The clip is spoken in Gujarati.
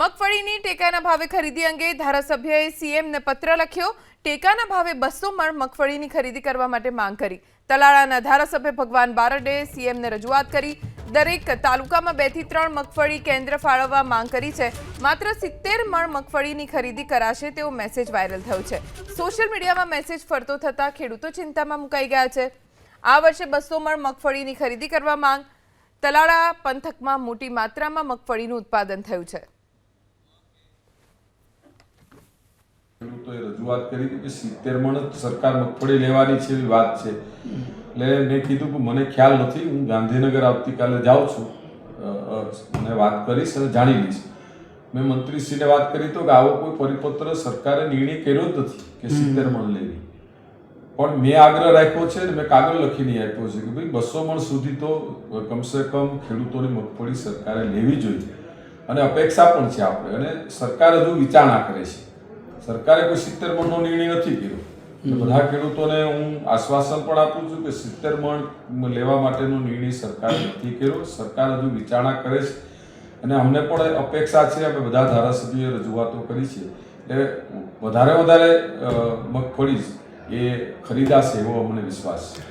મગફળીની ટેકાના ભાવે ખરીદી અંગે ધારાસભ્યએ સીએમને પત્ર લખ્યો. ટેકાના ભાવે બસો મણ મગફળીની ખરીદી કરવા માટે માંગ કરી. તલાળાના ધારાસભ્ય ભગવાન બારડે સીએમને રજૂઆત કરી. દરેક તાલુકામાં બેથી ત્રણ મગફળી કેન્દ્ર ફાળવવા માંગ કરી છે. માત્ર સિત્તેર મણ મગફળીની ખરીદી કરાશે તેવો મેસેજ વાયરલ થયો છે. સોશિયલ મીડિયામાં મેસેજ ફરતો થતાં ખેડૂતો ચિંતામાં મુકાઈ ગયા છે. આ વર્ષે બસો મણ મગફળીની ખરીદી કરવા માંગ. તલાળા પંથકમાં મોટી માત્રામાં મગફળીનું ઉત્પાદન થયું છે. ખેડૂતોએ રજૂઆત કરી હતી કે સિત્તેર મણ સરકાર મગફળી લેવાની છે એવી વાત છે. એટલે મેં કીધું કે મને ખ્યાલ નથી હું ગાંધીનગર આવતીકાલે જાઉં છું. અને વાત કરીશ અને જાણી લઈશ. મેં મંત્રીશ્રીને વાત કરી તો કે આવો કોઈ પરિપત્ર સરકારે નિર્ણય કર્યો જ નથી કે સિત્તેર મણ લેવી. પણ મેં આગ્રહ રાખ્યો છે અને મેં કાગળ લખીને આપ્યો છે કે ભાઈ બસો મણ સુધી તો કમસે કમ ખેડૂતોની મગફળી સરકારે લેવી જોઈએ. અને અપેક્ષા પણ છે આપણે. અને સરકાર હજુ વિચારણા કરે છે. સરકારે કોઈ સિત્તેર મણનો નિર્ણય નથી કર્યો. બધા ખેડૂતોને હું આશ્વાસન પણ આપું છું કે સિત્તેર મણ લેવા માટેનો નિર્ણય સરકારે નથી કર્યો. સરકાર હજુ વિચારણા કરે છે. અને અમને પણ અપેક્ષા છે અમે બધા ધારાસભ્યોએ રજૂઆતો કરી છે. એટલે વધારે વધારે મગફળી એ ખરીદાશે એવો અમને વિશ્વાસ છે.